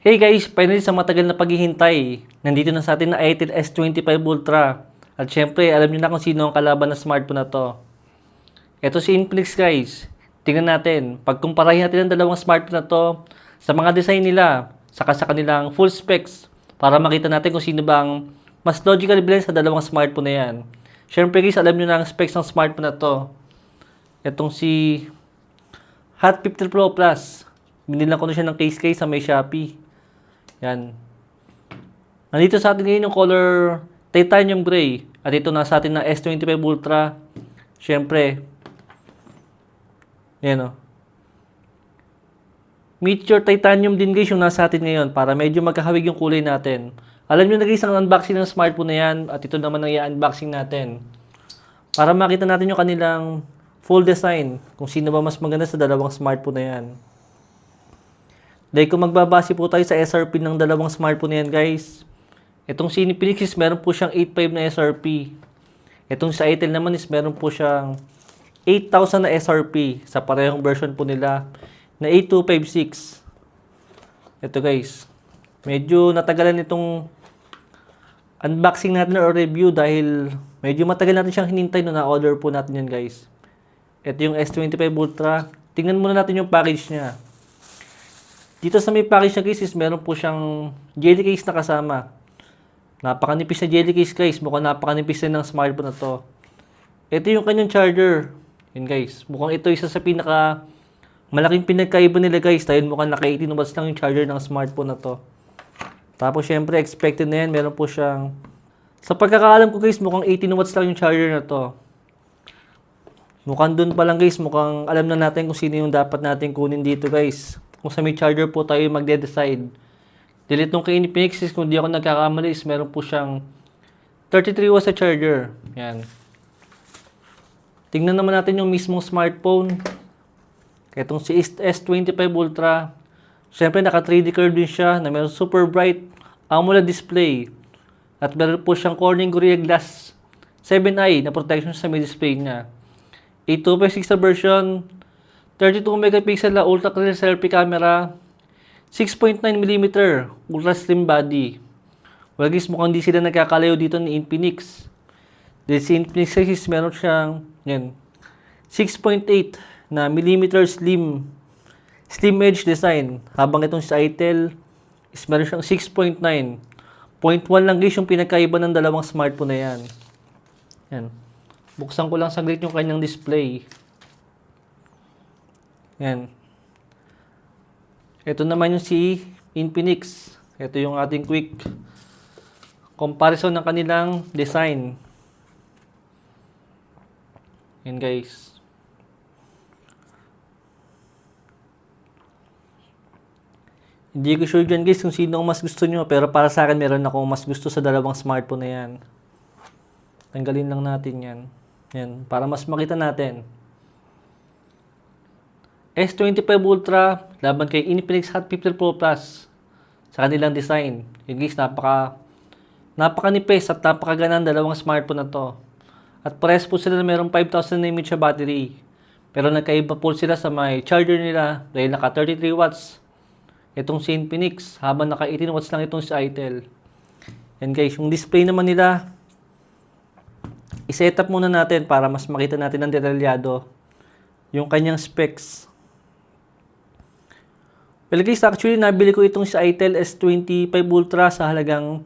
Hey guys, finally sa matagal na paghihintay, nandito na sa atin na Itel S25 Ultra. At syempre, alam niyo na kung sino ang kalaban ng smartphone na to. Ito si Infinix guys. Tingnan natin, pagkumparahin natin ang dalawang smartphone na to sa mga design nila, saka sa kanilang full specs, para makita natin kung sino bang mas logical blend sa dalawang smartphone na yan. Syempre guys, alam niyo na ang specs ng smartphone na to. Itong si Hot 50 Pro Plus. Binilan ko na siya ng case-case sa may Shopee. Yan. Nandito sa atin ngayon yung color titanium gray. At ito na sa atin na S25 Ultra. Siyempre. Yan o. Meteor titanium din guys yung nasa atin ngayon para medyo magkahawig yung kulay natin. Alam nyo na guys ang unboxing ng smartphone na yan at ito naman ang i-unboxing natin. Para makita natin yung kanilang full design kung sino ba mas maganda sa dalawang smartphone na yan. Dahil kung magbabase po tayo sa SRP ng dalawang smartphone yan guys, itong Infinix is meron po siyang 8.5 na SRP. Itong sa Itel naman is meron po siyang 8,000 na SRP sa parehong version po nila na 8256. Ito guys, medyo natagalan itong unboxing natin or review dahil medyo matagal natin siyang hinintay no na-order po natin yan guys. Ito yung S25 Ultra. Tingnan muna natin yung package niya. Dito sa may package guys is meron po siyang jelly case na kasama. Napakanipis na jelly case guys. Mukhang napakanipis na ng smartphone na to. Ito yung kanyang charger. Yun guys. Mukhang ito isa sa pinaka malaking pinagkaiba nila guys. Dahil mukhang naka 18 watts lang yung charger ng smartphone na to. Tapos syempre expected na yan. Meron po siyang sa pagkakaalam ko guys, mukhang 18 watts lang yung charger na to. Mukhang dun pa lang guys, mukhang alam na natin kung sino yung dapat natin kunin dito guys. Kung sa may charger po tayo magde-decide. Delete nung kay Infinix is kung di ako nagkakamali is meron po siyang 33 watts sa charger. Yan. Tingnan naman natin yung mismong smartphone. Itong si S25 Ultra. Siyempre naka 3D curve din siya na meron super bright AMOLED display. At meron po siyang Corning Gorilla Glass 7i na protection sa may display niya. 8256 na version, 32 megapixel na ultra clear selfie camera, 6.9mm ultra slim body. Well guys, mukhang di sila nagkakalayo dito ni Infinix. Dahil si Infinix is meron siyang yan, 6.8 na millimeter slim slim edge design. Habang itong sa Itel is meron siyang 6.9. 0.1 lang guys yung pinagkaiba ng dalawang smartphone na yan. Yan. Buksan ko lang saglit yung kanyang display. Yan. Ito naman yung si Infinix. Ito yung ating quick comparison ng kanilang design. Yan guys. Hindi ko sure dyan guys kung sino ang mas gusto nyo. Pero para sa akin meron akong mas gusto sa dalawang smartphone na yan. Tanggalin lang natin yan. Yan. Para mas makita natin. S25 Ultra laban kay Infinix Hot 50 Pro Plus sa kanilang design. Yun guys, napaka napakanipis at napakaganda ng dalawang smartphone na to. At pares po sila na mayroong 5,000 mAh battery. Pero nagkaiba po sila sa may charger nila dahil naka 33 watts itong si Infinix habang naka 18 watts lang itong si Itel. Yan guys, yung display naman nila i-set up muna natin para mas makita natin ng detalyado yung kanyang specs. Well guys, actually nabili ko itong si Itel S25 Ultra sa halagang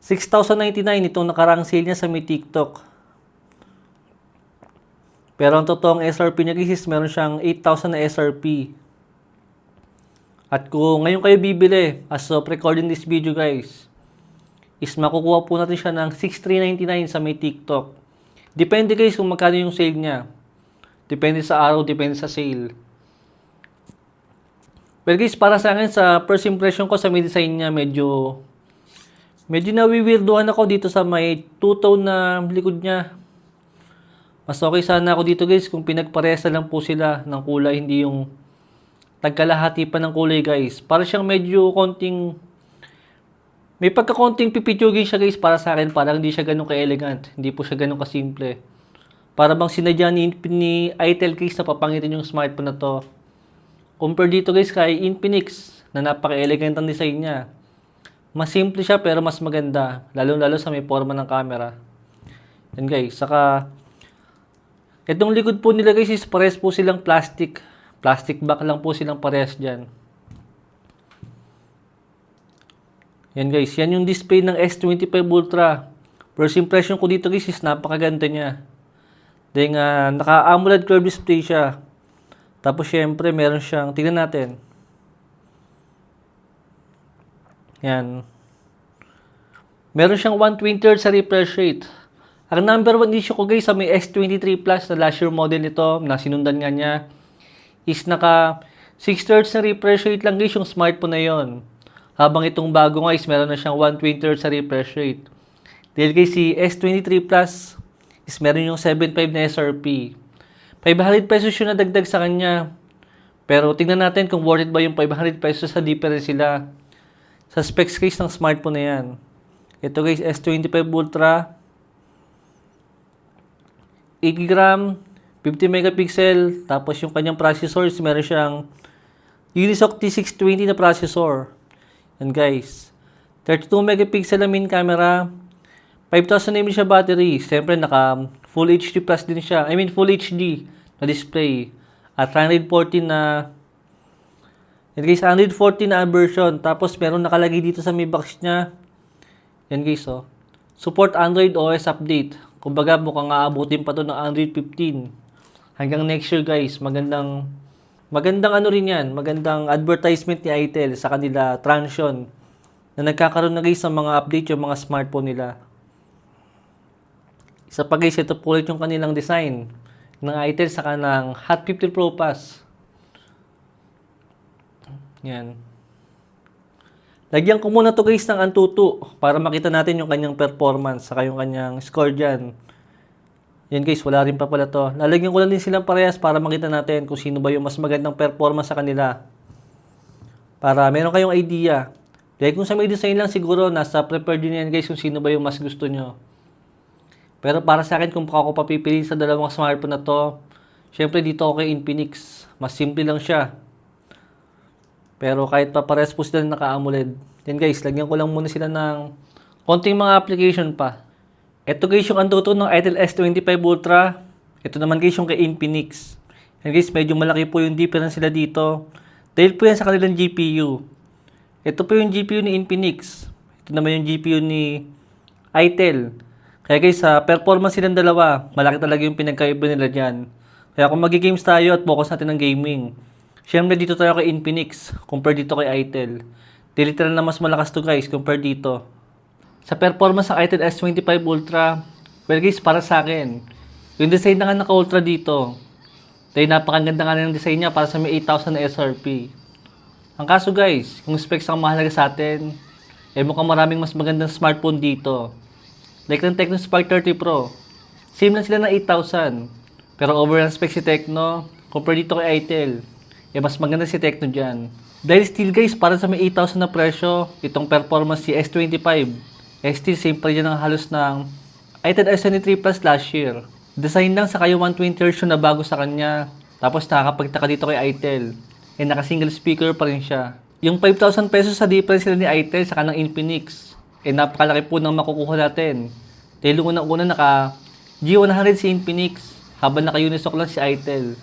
6,099 itong nakarang sale niya sa may TikTok. Pero ang totoong SRP niya guys is meron siyang 8,000 na SRP. At kung ngayon kayo bibili as of recording this video guys, is makukuha po natin siya ng 6,399 sa may TikTok. Depende guys kung magkano yung sale niya. Depende sa araw, depende sa sale. Well guys, para sa akin, sa first impression ko sa may design niya, medyo medyo nawiwirduhan ako dito sa may two-tone na likod niya. Mas okay sana ako dito guys kung pinagparesa lang po sila ng kulay, hindi yung tagkalahati pa ng kulay guys. Para siyang medyo konting may pagkakonting pipitsugin siya guys para sa akin. Parang hindi siya ganun ka-elegant. Hindi po siya ganun ka-simple. Para bang sinadya ni, ni Itel case na papangitin yung smartphone na to. Compare dito guys kay Infinix na napaka-elegant ang design niya. Mas simple siya pero mas maganda, lalo-lalo sa may forma ng camera. Yan guys, saka itong likod po nila guys is pares po silang plastic. Plastic back lang po silang pares dyan. Yan guys, yan yung display ng S25 Ultra. First impression ko dito guys is napakaganda niya. Dahil nga, naka-AMOLED curved display siya. Tapos syempre, meron siyang, tingnan natin. Yan. Meron siyang 120 Hz sa refresh rate. Ang number one issue ko guys sa may S23 Plus na last year model nito, na sinundan nga niya, is naka 6 Hz na refresh rate lang guys yung smartphone na yon. Habang itong bago nga is meron na siyang 120 Hz sa refresh rate. Dahil guys si S23 Plus is meron yung 7.5 na SRP. 500 pesos yung nadagdag sa kanya. Pero tingnan natin kung worth it ba yung 500 pesos sa difference sila. Sa specs case ng smartphone na yan. Ito guys, S25 Ultra. 8 gram, 50 megapixel. Tapos yung kanyang processor meron siyang Unisoc T620 na processor. Yan guys. 32 megapixel na main camera. 5,000 mAh siya battery. Siyempre, naka Full HD plus din siya. I mean, Full HD na display. At 114 na yan guys, 114 na version. Tapos, meron nakalagay dito sa may box niya. Yan guys, oh. Support Android OS update. Kumbaga, mukhang aabutin pa to ng Android 15. Hanggang next year, guys. Magandang, magandang ano rin yan. Magandang advertisement ni Itel sa kanila Transsion na nagkakaroon na guys ng mga update yung mga smartphone nila. Isa pa guys, ito po ulit yung kanilang design ng Itel sa kanang Hot 50 Pro Pass. Yan. Lagyan ko muna to guys ng Antutu para makita natin yung kanyang performance saka yung kanyang score dyan. Yan guys, wala rin pa pala to. Lalagyan ko lang din silang parehas para makita natin kung sino ba yung mas magandang performance sa kanila. Para meron kayong idea. Dahil kung sa may design lang siguro, nasa prepared din yan guys kung sino ba yung mas gusto nyo. Pero para sa akin, kung ako papipili sa dalawang smartphone na to, syempre dito ako kay Infinix. Mas simple lang siya. Pero kahit pa pares po sila naka-AMOLED. Yan guys, lagyan ko lang muna sila ng konting mga application pa. Ito guys yung antuto ng Itel S25 Ultra. Ito naman guys yung kay Infinix. Yan guys, medyo malaki po yung difference sila dito. Dahil po yan sa kanilang GPU. Ito po yung GPU ni Infinix. Ito naman yung GPU ni Itel. Kaya guys, sa performance silang dalawa, malaki talaga yung pinagkaiba nila dyan. Kaya kung magigames tayo at focus natin ng gaming, syempre dito tayo kay Infinix, compare dito kay Itel. Di literal na mas malakas to guys, compare dito. Sa performance ng Itel S25 Ultra, well guys, para sa akin, yung design na nga naka-ultra dito, dahil napakaganda nga ng design niya para sa may 8,000 na SRP. Ang kaso guys, kung specs ang mahalaga sa atin, eh mukhang maraming mas magandang smartphone dito. Like ng Tecno Spark 30 Pro. Same lang sila ng 8,000. Pero over ang specs si Tecno, compare dito kay Itel, eh mas maganda si Tecno dyan. Dahil still guys, para sa may 8,000 na presyo, itong performance si S25, eh still same pa rin ang halos ng Itel S23 Plus last year. Design lang sa kayo 120 Hz na bago sa kanya. Tapos nakakapagtaka dito kay Itel. Eh naka single speaker pa rin siya. Yung 5,000 pesos sa difference nila ni Itel sa kanang Infinix, eh napakalaki po ng makukuha natin. Dahil unang-una naka G100 si Infinix, habang naka Unisoc lang si Itel.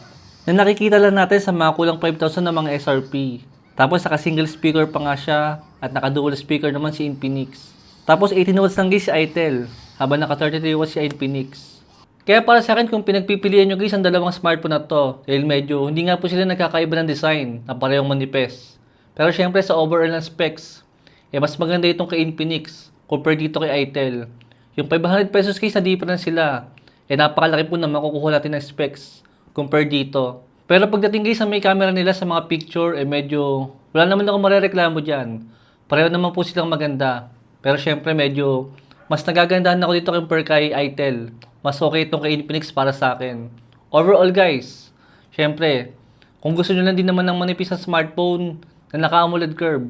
Na nakikita lang natin sa mga kulang 5,000 na mga SRP. Tapos naka single speaker pa nga siya, at naka dual speaker naman si Infinix. Tapos 18 watts lang guys si Itel, habang naka 33 watts si Infinix. Kaya para sa akin kung pinagpipilian nyo guys ang dalawang smartphone na to, dahil medyo hindi nga po sila nagkakaiba ng design na parehong manipes. Pero syempre sa overall ng specs, eh mas maganda itong kay Infinix compare dito kay Itel. Yung 500 pesos guys na difference sila, eh napakalaki po na makukuha natin ng specs compare dito. Pero pagdating guys sa may camera nila sa mga picture, eh medyo wala naman ako marereklamo dyan. Pareho naman po silang maganda. Pero syempre medyo mas nagagandahan ako dito compare kay Itel. Mas okay itong kay Infinix para sa akin. Overall guys, syempre, kung gusto nyo lang din naman ng manipis na smartphone na naka-AMOLED curve,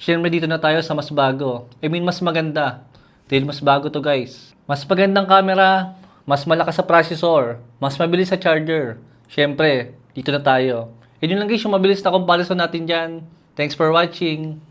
syempre dito na tayo sa mas bago. I mean, mas maganda. Dahil mas bago to guys. Mas magandang camera, mas malakas sa processor, mas mabilis sa charger. Syempre, dito na tayo. Yun lang guys, yung mabilis na comparison natin dyan. Thanks for watching.